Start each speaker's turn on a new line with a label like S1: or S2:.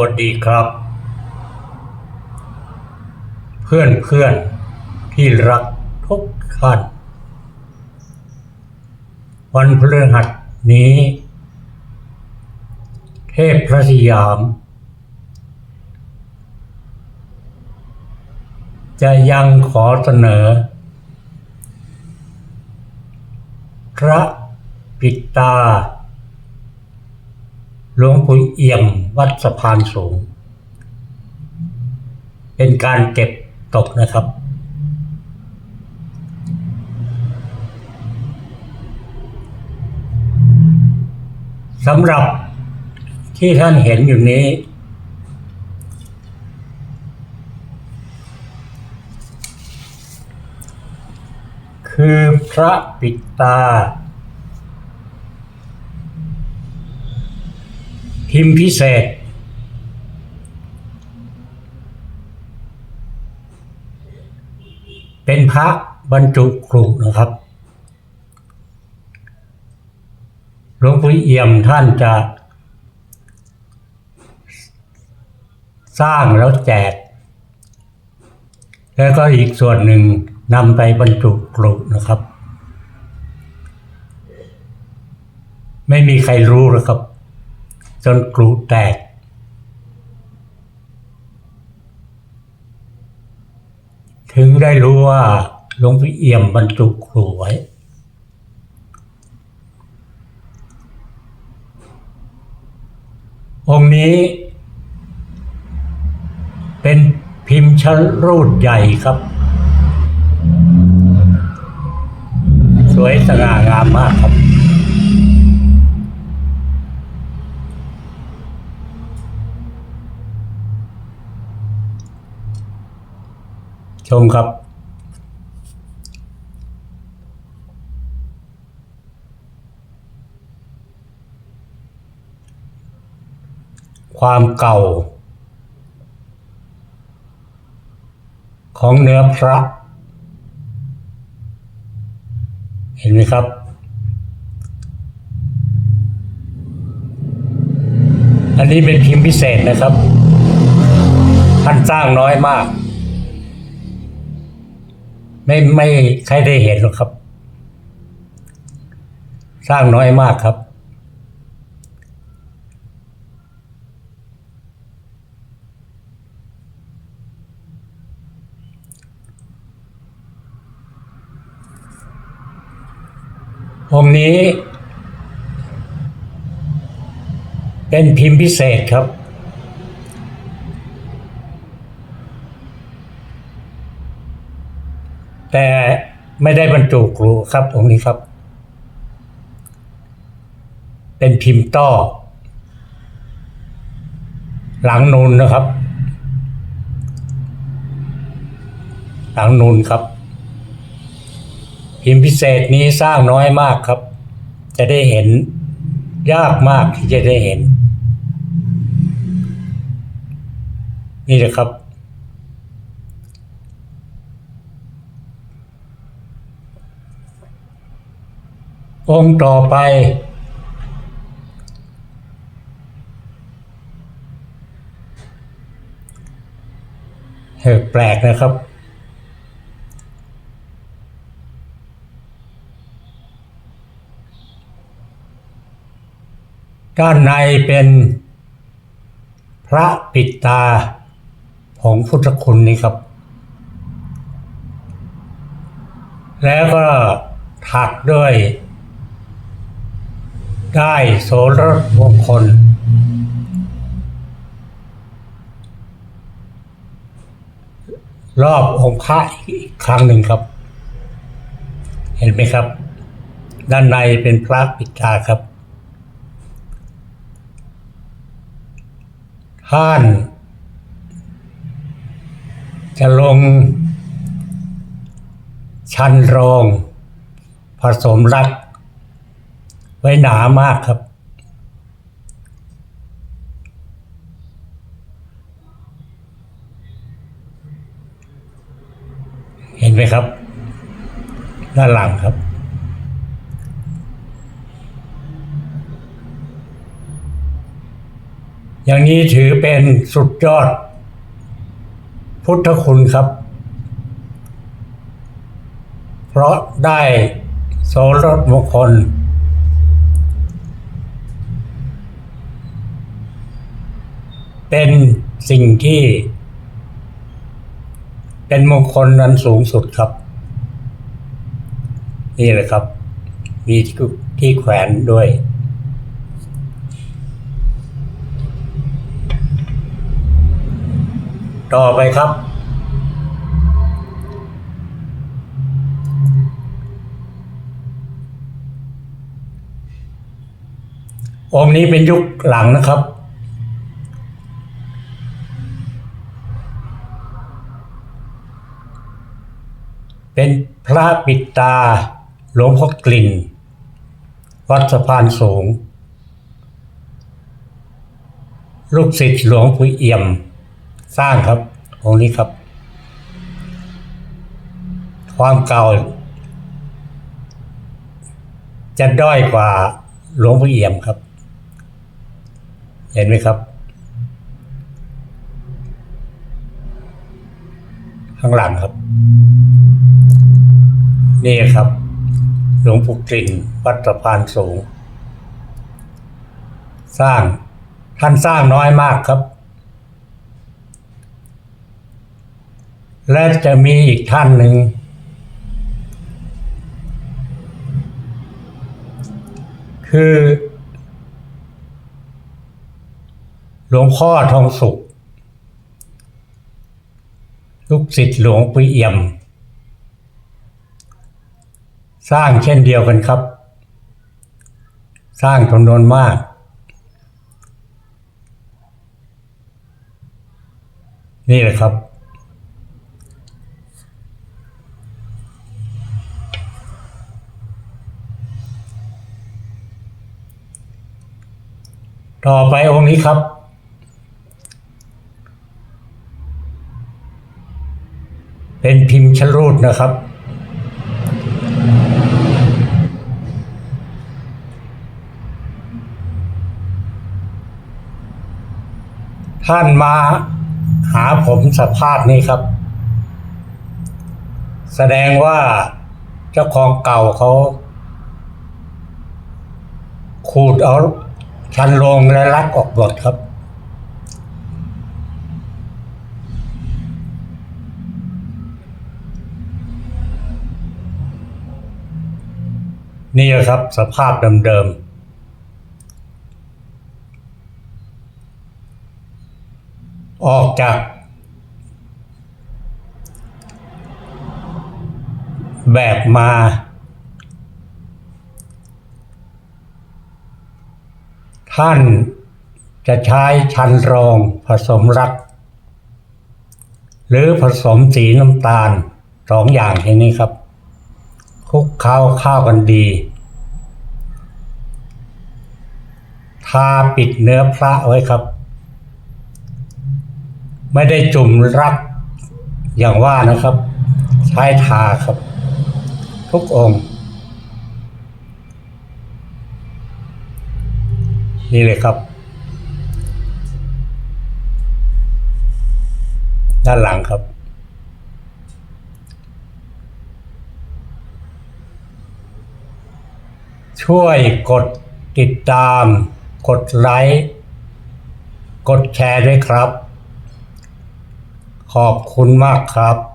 S1: วัสดีครับ เพื่อนเพื่อนที่รักทุกท่าน วันพฤหัสนี้ เทพพระสยาม จะยังขอเสนอ พระปิตา ลวงปู่เอี่ยมวัดสะพานสูง เป็นการเก็บตกนะครับ สำหรับที่ท่านเห็นอยู่นี้ คือพระปิดตา พิมพ์พิเศษ เป็นพระบรรจุกรุนะครับหลวงปู่เอี่ยมท่านจะ สร้างแล้วแจก แล้วก็อีกส่วนหนึ่งนำไปบรรจุกรุนะครับ ไม่มีใครรู้หรอกครับ จนกรูแตก ถึงได้รู้ว่าหลวงพี่เอี่ยมบรรจุครูไว้ องค์นี้เป็นพิมพ์ชรูดใหญ่ครับ สวยสง่างามมากครับ ชมครับ ความเก่า ของเนื้อพระ เห็นไหมครับอันนี้เป็นพิมพ์พิเศษนะครับ ท่านสร้างน้อยมาก ไม่ไม่ใครได้เห็นหรอกครับ สร้างน้อยมากครับ องค์นี้ เป็นพิมพ์พิเศษครับ แต่ไม่ได้บรรจุกรูครับองค์นี้ครับ เป็นพิมพ์ต้อ หลังนูนนะครับ หลังนูนครับ พิมพ์พิเศษนี้สร้างน้อยมากครับ จะได้เห็นยากมากที่จะได้เห็น นี่แหละครับ องค์ต่อไปเออแปลกนะครับ ด้านในเป็นพระปิดตาของพุทธคุณนี่ครับ แล้วก็ถักด้วย ได้โสรสมงคล รอบองค์พระอีกครั้งหนึ่งครับ เห็นไหมครับ ด้านในเป็นพระปิดตาครับ ท่าน จะลง ชันรอง ผสมรัก ไว้หนามากครับ เห็นไหมครับ ด้านหลังครับอย่างนี้ถือเป็นสุดยอด พุทธคุณครับ เพราะได้โสรถมงคล เป็นสิ่งที่ เป็นมงคลนั้นสูงสุดครับ นี่แหละครับ มีที่ที่แขวนด้วยต่อไปครับ องค์นี้เป็นยุคหลังนะครับ เป็นพระปิดตาหลวงพ่อกลิ่น วัดสะพานสูง ลูกศิษย์หลวงปู่เอี่ยม สร้างครับองค์นี้ครับ ความเก่า จะด้อยกว่าหลวงปู่เอี่ยมครับ เห็นไหมครับ ข้างหลังครับ นี่ครับ หลวงปู่กลิ่นวัดสะพานสูง สร้างท่านสร้างน้อยมากครับ และจะมีอีกท่านหนึ่ง คือ หลวงพ่อทองสุข ลูกศิษย์หลวงปู่เอี่ยม สร้างเช่นเดียวกันครับ สร้างจำนวนมาก นี่แหละครับ ต่อไปองค์นี้ครับเป็นพิมพ์ชรูดนะครับ ท่านมาหาผมสภาพนี้ครับ แสดงว่าเจ้าของเก่าเขาขูดเอาชันลงและลักออกหมดครับ นี่ครับสภาพเดิมๆ ออกจากแบบมา ท่านจะใช้ชันรองผสมรัก หรือผสมสีน้ำตาลสองอย่างอย่นี้ครับคลุกข้าเข้าวกันดีทาปิดเนื้อพระไว้ครับ ไม่ได้จุ่มรักอย่างว่านะครับ ใช้ทาครับ ทุกองค์ นี่เลยครับ ด้านหลังครับ ช่วยกดติดตาม กดไลค์ กดแชร์ด้วยครับ ขอบคุณมากครับ